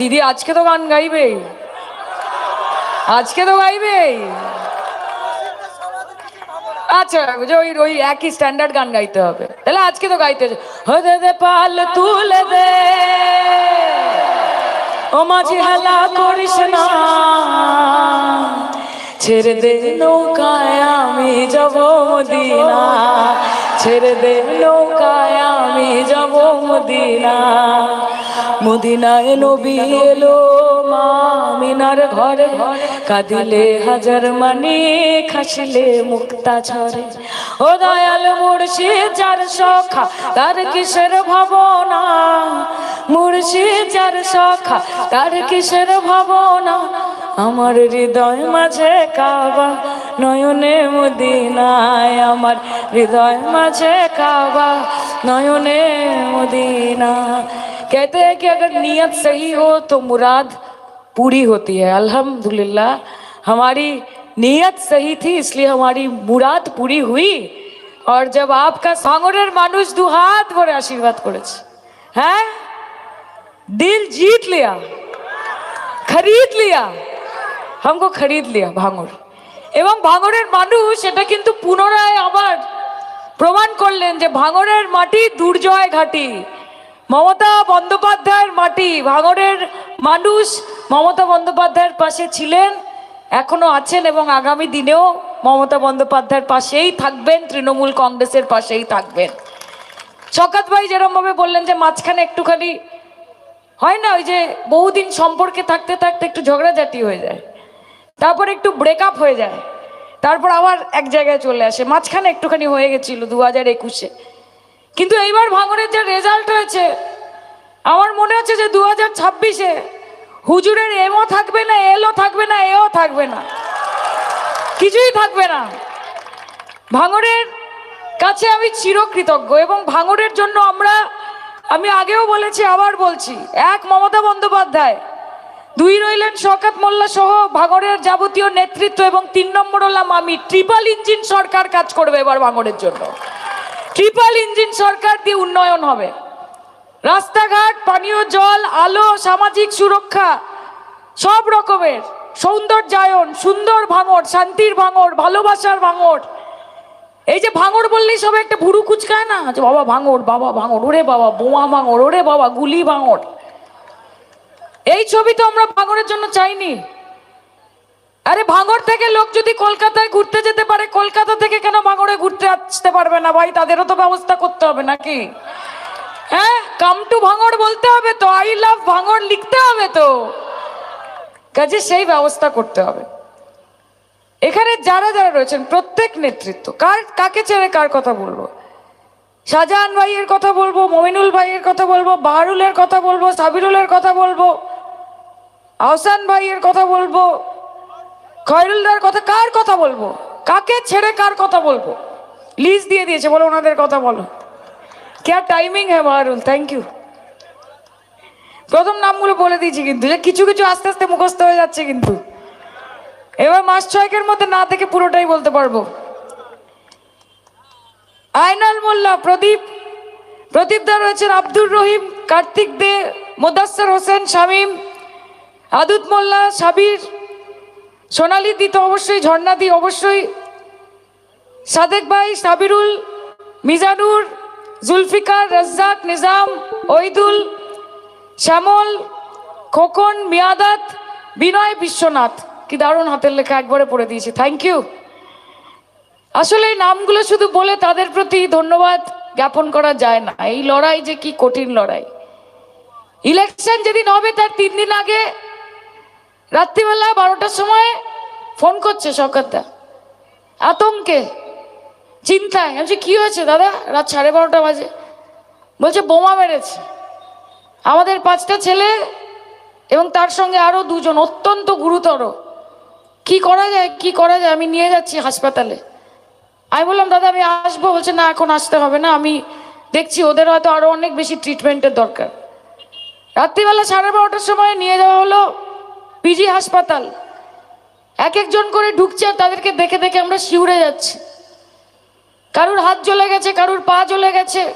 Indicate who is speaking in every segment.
Speaker 1: দিদি, আজকে তো গান গাইবে আজকে তো গাইবে আচ্ছা ওই ওই একই স্ট্যান্ডার্ড গান গাইতে হবে। তাহলে আজকে তো গাইতে। হদে দে পাল তুলে দে। ও মাঝি হেলা করিস না। ছেড়ে দে নৌকায় আমি যাব মদিনা। ছেড়ে দে নৌকায় আমি যাব মদিনা। মদিনায় নবী এলো মামিনার ঘরে। কাঁদিলে হাজার মানে খাসলে মুক্তা ছড়ে ও দয়াল মুর্শি চার সখা, তার কিসের ভাবনা? মুর্শি চার সখা, তার কিসের ভাবনা? আমার হৃদয় মাঝে কাবা, নয়নে মদিনায় আমার হৃদয় মাঝে কাবা, নয়নে মদিনা। कहते हैं कि अगर नीयत सही हो तो मुराद पूरी होती है अल्हम्दुलिल्लाह हमारी नीयत सही थी इसलिए हमारी मुराद पूरी हुई और जब आपका সাগরের মানুষ দু হাত ভরে আশীর্বাদ করেছে হ্যাঁ दिल जीत लिया खरीद लिया हमको खरीद लिया ভাঙর এবং ভাঙরের মানুষ এটা কিন্তু পুনরায় আবার প্রমাণ করলেন যে ভাঙরের মাটি দুর্জয় ঘাটি মমতা বন্দ্যোপাধ্যায়ের মাটি ভাঙরের মানুষ মমতা বন্দ্যোপাধ্যায়ের পাশে ছিলেন, এখনও আছেন এবং আগামী দিনেও মমতা বন্দ্যোপাধ্যায়ের পাশেই থাকবেন, তৃণমূল কংগ্রেসের পাশেই থাকবেন। শকাত ভাই যেরকম ভাবে বললেন যে মাঝখানে একটুখানি হয় না, ওই যে বহুদিন সম্পর্কে থাকতে থাকতে একটু ঝগড়াঝাটি হয়ে যায়, তারপর একটু ব্রেকআপ হয়ে যায়, তারপর আবার এক জায়গায় চলে আসে, মাঝখানে একটুখানি হয়ে গেছিল দু হাজার একুশে। কিন্তু এইবার ভাঙনের যে রেজাল্ট হয়েছে, আমার মনে হচ্ছে যে দু হাজার ছাব্বিশে হুজুরের এমও থাকবে না, এলও থাকবে না, এও থাকবে না। কিছুই থাকবে না। ভাঙরের কাছে আমি চিরকৃতজ্ঞ এবং ভাঙরের জন্য আমরা, আমি আগেও বলেছি, আবার বলছি, এক মমতা বন্দ্যোপাধ্যায়, দুই রইলেন শওকত মোল্লা সহ ভাঙরের যাবতীয় নেতৃত্ব এবং তিন নম্বর হলাম আমি, ট্রিপল ইঞ্জিন সরকার কাজ করবে এবার ভাঙরের জন্য। ট্রিপল ইঞ্জিন সরকার দিয়ে উন্নয়ন হবে। রাস্তাঘাট, পানীয় জল, আলো, সামাজিক সুরক্ষা, সব রকমের সৌন্দর্যায়ন, সুন্দর ভাঙর শান্তির ভাঙর ভালোবাসার ভাঙর এই যে ভাঙর বললেই সব একটা ভুরু কুচকায় না? যে বাবা ভাঙর বাবা ভাঙর ওরে বাবা, বোমা ভাঙর ওরে বাবা, গুলি ভাঙর এই ছবি তো আমরা ভাঙরের জন্য চাইনি। আরে ভাঙর থেকে লোক যদি কলকাতায় ঘুরতে যেতে পারে, কলকাতা থেকে কেন ভাঙরে ঘুরতে আসতে পারবে না ভাই? তাদেরও তো ব্যবস্থা করতে হবে নাকি? হ্যাঁ? কাম টু ভাঙড় বলতে হবে তো আই লাভ ভাঙড় লিখতে হবে তো। কাজে সেই ব্যবস্থা করতে হবে। এখানে যারা যারা রয়েছেন, প্রত্যেক নেতৃত্ব, কার, কাকে ছেড়ে কার কথা বলব? শাহজাহান ভাইয়ের কথা বলব, মমিনুল ভাইয়ের কথা বলব, বাহারুলের কথা বলব, সাবিরুলের কথা বলব, আহসান ভাইয়ের কথা বলব খয়রুলদার কথা কার কথা বলব? কাকে ছেড়ে কার কথা বলব? লিস্ট দিয়ে দিয়েছে, বলো ওনাদের কথা বলো। क्या টাইমিং হ্যাঁ বাহারুল থ্যাংক ইউ প্রথম নামগুলো বলে দিয়েছি কিন্তু, যে কিছু কিছু আস্তে আস্তে মুখস্থ হয়ে যাচ্ছে কিন্তু। এবার মাস ছয়েকের মধ্যে না থেকে পুরোটাই বলতে পারব। আয়নাল মোল্লা, প্রদীপ। প্রদীপ দা রয়েছেন আব্দুর রহিম, কার্তিক দে মোদাস্সর হোসেন শামীম, আদুত মোল্লা, সাবির সোনালি দি তো অবশ্যই, ঝর্ণা দি অবশ্যই। সাদেক ভাই, সাবিরুল, মিজানুর, জুলফিকার, রাজ্জাক, নিজাম ওইদুল শ্যামল, খোকন, মিয়াদাত, বিনয় বিশ্বনাথ। কি দারুণ হাতের লেখা একবারে পড়ে দিয়েছি। থ্যাংক ইউ আসলে এই নামগুলো শুধু বলে তাদের প্রতি ধন্যবাদ জ্ঞাপন করা যায় না। এই লড়াই যে কি কঠিন লড়াই। ইলেকশন যেদিন হবে, তার তিন দিন আগে রাত্রিবেলা বারোটার সময় ফোন করছে সকাতদা আতঙ্কে, চিন্তায়। আমি কি হয়েছে দাদা? রাত সাড়ে বারোটা বাজে। বলছে, বোমা মেরেছে। আমাদের পাঁচটা ছেলে এবং তার সঙ্গে আরও দুজন অত্যন্ত গুরুতর। কি করা যায়, কি করা যায়? আমি নিয়ে যাচ্ছি হাসপাতালে। আমি বললাম, দাদা, আমি আসব। বলছে, না, এখন আসতে হবে না। আমি দেখছি ওদের হয়তো আরও অনেক বেশি ট্রিটমেন্টের দরকার। রাত্রিবেলা সাড়ে বারোটার সময় নিয়ে যাওয়া হলো। পিজি হাসপাতাল। এক একজন করে ঢুকছে আর তাদেরকে দেখে দেখে আমরা শিউরে যাচ্ছি। কারুর হাত জ্বলে গেছে, কারুর পা জ্বলে গেছে,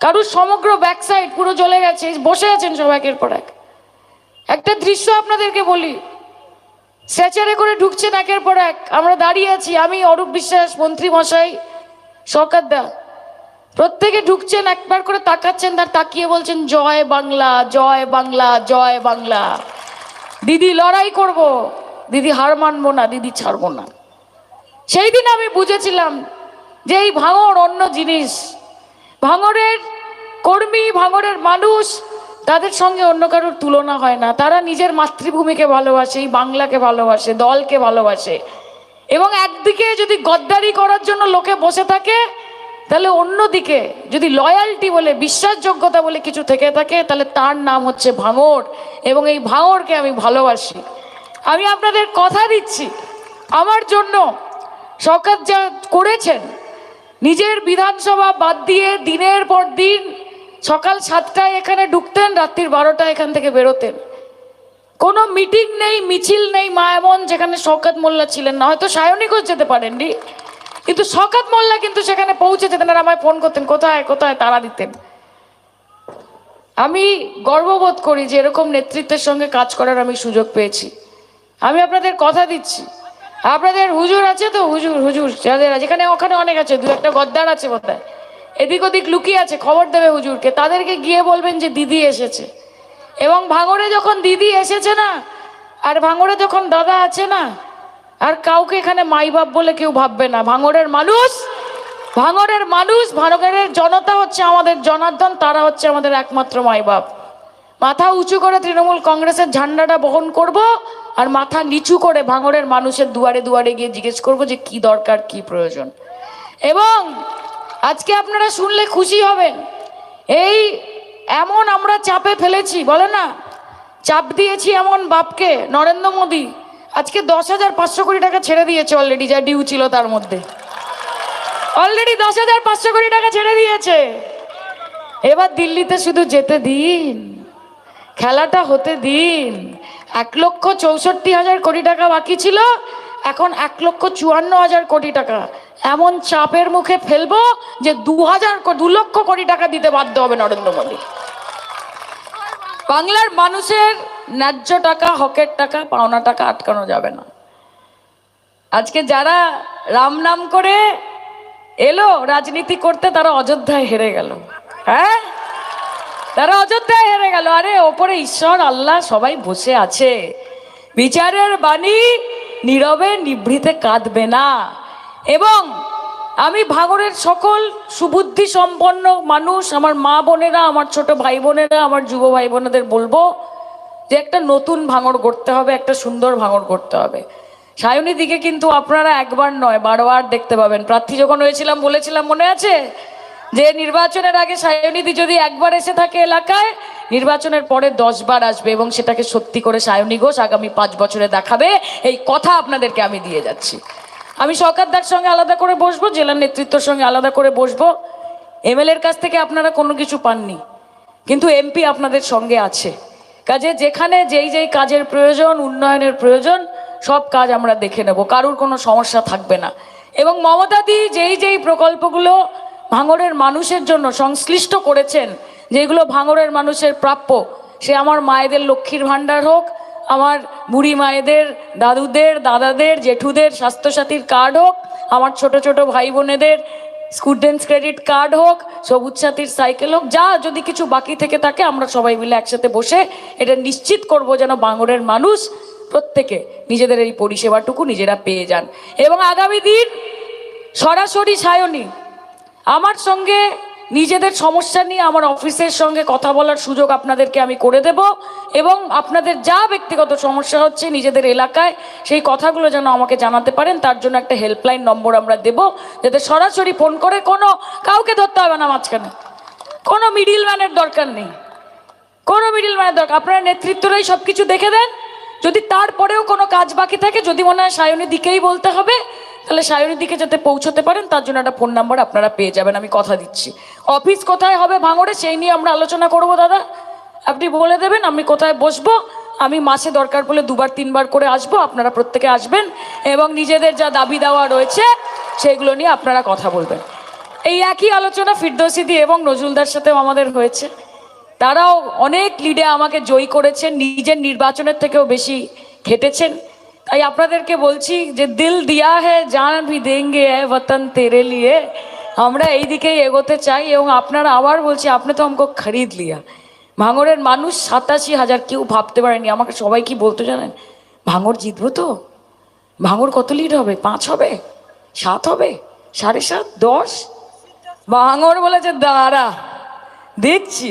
Speaker 1: কারুর সমগ্র ব্যাক সাইড পুরো জ্বলে গেছে। বসে আছেন সব একের পর এক।
Speaker 2: একটা দৃশ্য আপনাদেরকে বলি। স্ট্রেচারে করে ঢুকছেন একের পর এক। আমরা দাঁড়িয়ে আছি, আমি, অরূপ বিশ্বাস, মন্ত্রী মশাই সরকার দা। প্রত্যেকে ঢুকছেন, একবার করে তাকাচ্ছেন, তার তাকিয়ে বলছেন, জয় বাংলা জয় বাংলা জয় বাংলা। দিদি লড়াই করব, দিদি হার মানবো না, দিদি ছাড়বো না। সেই দিন আমি বুঝেছিলাম যে এই ভাঙর অন্য জিনিস। ভাঙরের কর্মী ভাঙরের মানুষ তাদের সঙ্গে অন্য কারোর তুলনা হয় না। তারা নিজের মাতৃভূমিকে ভালোবাসে, এই বাংলাকে ভালোবাসে, দলকে ভালোবাসে। এবং একদিকে যদি গদ্দারি করার জন্য লোকে বসে থাকে তাহলে অন্যদিকে যদি লয়ালটি বলে, বিশ্বাসযোগ্যতা বলে কিছু থেকে থাকে, তাহলে তার নাম হচ্ছে ভাঙর এবং এই ভাঙরকে আমি ভালোবাসি। আমি আপনাদের কথা দিচ্ছি। আমার জন্য সরকার যা করেছেন। নিজের বিধানসভা বাদ দিয়ে দিনের পর দিন সকাল সাতটায় এখানে ঢুকতেন, রাত্রির বারোটায় এখান থেকে বেরোতেন। কোনো মিটিং নেই, মিছিল নেই মায়ামন যেখানে শওকত মোল্লা ছিলেন না। হয়তো সায়নিকও যেতে পারেননি। কিন্তু শওকত মোল্লা কিন্তু সেখানে পৌঁছে যেতেন আর আমায় ফোন করতেন, কোথায় কোথায় তারা দিতেন? আমি গর্ববোধ করি যে এরকম নেতৃত্বের সঙ্গে কাজ করার আমি সুযোগ পেয়েছি। আমি আপনাদের কথা দিচ্ছি। আপনাদের হুজুর আছে তো? হুজুর হুজুর, যাদের এখানে, ওখানে অনেক আছে, দু একটা গদ্দার আছে বোধহয়। এদিক ওদিক লুকিয়ে আছে, খবর দেবে হুজুরকে। তাদেরকে গিয়ে বলবেন যে দিদি এসেছে। এবং ভাঙড়ে যখন দিদি এসেছে না, আর ভাঙড়ে যখন দাদা আছে না আর কাউকে এখানে মাই বাপ বলে কেউ ভাববে না। ভাঙরের মানুষ ভাঙরের মানুষ ভাঙরের জনতা হচ্ছে আমাদের জনার্দন, তারা হচ্ছে আমাদের একমাত্র মাই বাপ মাথা উঁচু করে তৃণমূল কংগ্রেসের ঝান্ডাটা বহন করব আর মাথা নিচু করে ভাঙরের মানুষের দুয়ারে দুয়ারে গিয়ে জিজ্ঞেস করব যে কি দরকার, কি প্রয়োজন। এবং আজকে আপনারা শুনলে খুশি হবেন, এই এমন আমরা চাপে ফেলেছি, বলে না? চাপ দিয়েছি এমন বাপকে, নরেন্দ্র মোদী আজকে দশ হাজার পাঁচশো কোটি টাকা ছেড়ে দিয়েছে অলরেডি যা ডিউ ছিল তার মধ্যে। অলরেডি দশ হাজার পাঁচশো কোটি টাকা ছেড়ে দিয়েছে। এবার দিল্লিতে শুধু যেতে দিন, খেলাটা হতে দিন। এক লক্ষ চৌষট্টি হাজার কোটি টাকা বাকি ছিল, এখন এক লক্ষ চুয়ান্ন হাজার কোটি টাকা। এমন চাপের মুখে ফেলব যে দু হাজার দু লক্ষ কোটি টাকা দিতে বাধ্য হবে নরেন্দ্র মোদী। বাংলার মানুষের ন্যায্য টাকা, হকের টাকা, পাওনা টাকা আটকানো যাবে না। আজকে যারা রাম নাম করে এলো রাজনীতি করতে, তারা অযোধ্যায় হেরে গেল। হ্যাঁ? তারা অযোধ্যায় হেরে গেল। আরে, ওপরে ঈশ্বর, আল্লাহ সবাই বসে আছে। বিচারের বাণী নীরবে, নিভৃতে কাঁদবে না। এবং আমি ভাগরের সকল সুবুদ্ধি সম্পন্ন মানুষ, আমার মা বোনেরা, আমার ছোট ভাই বোনেরা, আমার যুব ভাই বোনেদের বলব যে একটা নতুন ভাঙড় করতে হবে, একটা সুন্দর ভাঙড় করতে হবে। সায়নী দিকে কিন্তু আপনারা একবার নয়, বারবার দেখতে পাবেন। প্রার্থী যখন হয়েছিলাম, বলেছিলাম, মনে আছে? যে নির্বাচনের আগে সায়নীদি যদি একবার এসে থাকে এলাকায়, নির্বাচনের পরে দশ বার আসবে এবং সেটাকে সত্যি করে সায়নী ঘোষ আগামী পাঁচ বছরে দেখাবে। এই কথা আপনাদেরকে আমি দিয়ে যাচ্ছি। আমি সরকারদার সঙ্গে আলাদা করে বসবো, জেলার নেতৃত্বের সঙ্গে আলাদা করে বসবো। এমএলএর কাছ থেকে আপনারা কোনো কিছু পাননি। কিন্তু এমপি আপনাদের সঙ্গে আছে। কাজে যেখানে যেই যেই কাজের প্রয়োজন, উন্নয়নের প্রয়োজন, সব কাজ আমরা দেখে নেব, কারুর কোনো সমস্যা থাকবে না। এবং মমতাদি যেই যেই প্রকল্পগুলো ভাঙড়ের মানুষের জন্য সংশ্লিষ্ট করেছেন, যেগুলো ভাঙড়ের মানুষের প্রাপ্য, সে আমার মায়েদের লক্ষ্মীর ভাণ্ডার হোক, আমার বুড়ি মায়েদের, দাদুদের, দাদাদের, জেঠুদের, স্বাস্থ্যসাথীর কার্ড হোক, আমার ছোট ছোট ভাই বোনেদের স্টুডেন্টস ক্রেডিট কার্ড হোক, সবুজ সাথীর সাইকেল হোক, যা যদি কিছু বাকি থেকে থাকে, আমরা সবাই মিলে একসাথে বসে এটা নিশ্চিত করব যেন বাঙরের মানুষ প্রত্যেকে নিজেদের এই পরিষেবাটুকু নিজেরা পেয়ে যান। এবং আগামী দিন সরাসরি সায়নী, আমার সঙ্গে নিজেদের সমস্যা নিয়ে আমার অফিসের সঙ্গে কথা বলার সুযোগ আপনাদেরকে আমি করে দেব এবং আপনাদের যা ব্যক্তিগত সমস্যা হচ্ছে নিজেদের এলাকায় সেই কথাগুলো যেন আমাকে জানাতে পারেন, তার জন্য একটা হেল্পলাইন নম্বর আমরা দেব, যাতে সরাসরি ফোন করে কোনো, কাউকে ধরতে হবে না মাঝখানে। কোনো মিডিল ম্যানের দরকার নেই। কোনো মিডিল ম্যানের দরকার, আপনারা নেতৃত্বরাই সব কিছু দেখে দেন। যদি তারপরেও কোনো কাজ বাকি থাকে, যদি মনে হয় সায়নের দিকেই বলতে হবে তাহলে সায়নের দিকে যাতে পৌঁছতে পারেন, তার জন্য একটা ফোন নাম্বার আপনারা পেয়ে যাবেন, আমি কথা দিচ্ছি। অফিস কোথায় হবে ভাঙড়ে, সেই নিয়ে আমরা আলোচনা করব, দাদা। আপনি বলে দেবেন, আমি কোথায় বসবো, আমি মাসে দরকার পড়লে দুবার, তিনবার করে আসব, আপনারা প্রত্যেকে আসবেন, এবং নিজেদের যা দাবি দেওয়া রয়েছে, সেগুলো নিয়ে আপনারা কথা বলবেন। এই একই আলোচনা ফিরদৌসি দিয়ে এবং নজরুলদার সাথেও আমাদের হয়েছে। তারাও অনেক লিডে আমাকে জয়ী করেছেন, নিজের নির্বাচনের থেকেও বেশি খেটেছেন তাই আপনাদেরকে বলছি যে দিল দিয়া হে, জান ভি দেঙ্গে বতন তেরে লিয়ে। আমরা এই দিকেই এগোতে চাই এবং আপনারা আবার বলছি, আপনি তো আমাকে খরিদ লিয়া। ভাঙরের মানুষ সাতাশি হাজার কেউ ভাবতে পারেনি। আমাকে সবাই কি বলতো জানেন? ভাঙর জিতবো তো? ভাঙর কত লিড হবে? পাঁচ হবে? সাত হবে? সাড়ে সাত? দশ? ভাঙর বলেছে, দাঁড়া দেখছি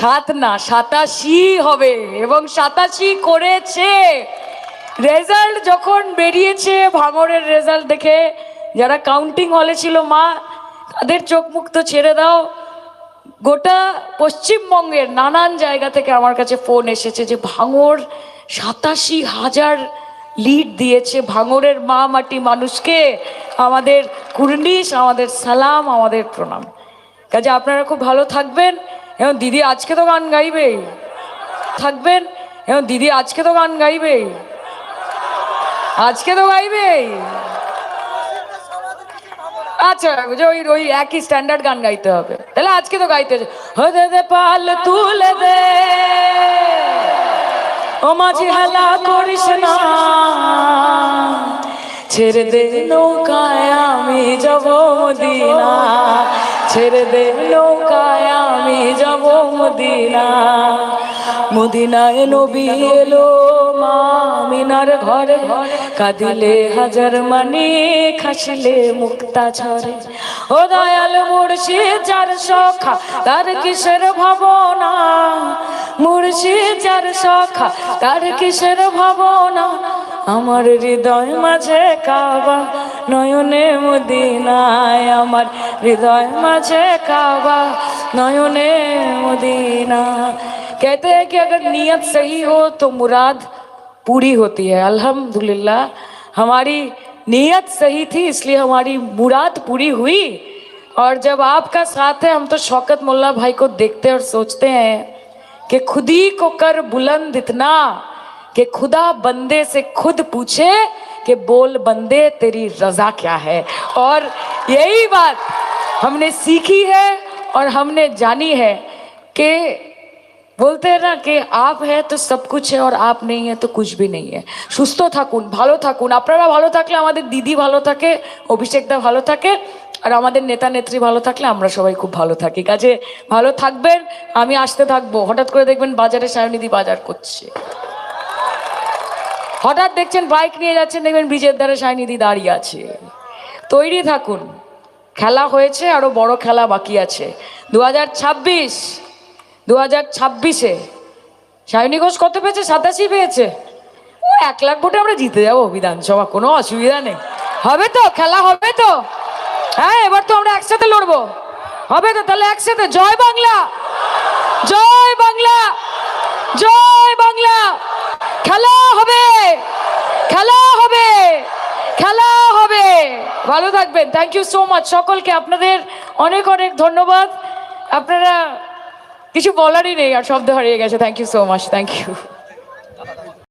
Speaker 2: সাত না, সাতাশি হবে এবং সাতাশি করেছে। রেজাল্ট যখন বেরিয়েছে, ভাঙড়ের রেজাল্ট দেখে যারা কাউন্টিং হলে ছিল মা, তাদের চোখ মুখ তো ছেড়ে দাও। গোটা পশ্চিমবঙ্গের নানান জায়গা থেকে আমার কাছে ফোন এসেছে যে ভাঙর সাতাশি হাজার লিড দিয়েছে। ভাঙরের মা মাটি মানুষকে আমাদের কুর্নিশ, আমাদের সালাম, আমাদের প্রণাম। কাজে আপনারা খুব ভালো থাকবেন। এবং দিদি আজকে তো গান গাইবেই। থাকবেন। এবং দিদি আজকে তো গান গাইবে আজকে তো গাইবে আচ্ছা ওই ওই একই স্ট্যান্ডার্ড গান গাইতে হবে। তাহলে আজকে তো গাইতে। হদে দে পাল তুলে দে। ও মাঝি হেলা করিস না। ছেড়ে দে নৌকায় আমি যাব মদিনা। ছেড়ে দে নৌকায় আমি যাব মদিনা। মদিনায় নবী এলো মা মিনার ঘরে। কাঁদিলে হাজার মানি, খাসিলে মুক্তা ঝরে। ও দয়াল মুর্শিদ যার সখা, তার কিসের ভাবনা? মুর্শিদ যার সখা, তার কিসের ভাবনা? আমার হৃদয় মাঝে কাবা নয়নে মদিনায় আমার হৃদয় মাঝে কাবা নয়নে मदीना कहते हैं कि अगर नीयत सही हो तो मुराद पूरी होती है अल्हम्दुलिल्लाह हमारी नीयत सही थी इसलिए हमारी मुराद पूरी हुई और जब आपका साथ है हम तो शौकत मुल्ला भाई को देखते और सोचते हैं कि खुद ही को कर बुलंद इतना कि खुदा बंदे से खुद पूछे कि बोल बंदे तेरी रजा क्या है और यही बात हमने सीखी है और हमने जानी है कि বলতে हैं না कि आप है तो सब कुछ है और आप नहीं है तो कुछ भी नहीं है সুস্থ থাকুন ভালো থাকুন আপনারা ভালো থাকলে আমাদের দিদি ভালো থাকে অভিষেকদা ভালো থাকে আর আমাদের নেতা নেত্রী ভালো থাকলে আমরা সবাই খুব ভালো থাকি কাজে ভালো থাকবেন আমি আসতে থাকবো হঠাৎ করে দেখবেন বাজারে সায়নিধি বাজার করছে হঠাৎ দেখছেন বাইক নিয়ে যাচ্ছেন, দেখবেন ব্রিজের ধারে সায়নিধি দাঁড়িয়ে আছে। তৈরি থাকুন, খেলা হয়েছে, আরও বড় খেলা বাকি আছে। দু হাজার ছাব্বিশ দু হাজার ছাব্বিশে সায়নী ঘোষ কত পেয়েছে? সাতাশি পেয়েছে। ও এক লাখ ভোটে আমরা জিতে যাব বিধানসভা, কোনো অসুবিধা নেই। হবে তো, খেলা হবে তো। হ্যাঁ এবার তো আমরা একসাথে লড়বো। হবে তো, তাহলে একসাথে। জয় বাংলা! জয় বাংলা! জয় বাংলা! খেলা হবে। খেলা হবে। খেলা হবে। ভালো থাকবেন। থ্যাংক ইউ সো মাচ সকলকে আপনাদের অনেক অনেক ধন্যবাদ। আপনারা কিছু বলারই নেই আর শব্দ হারিয়ে গেছে। Thank you so much thank you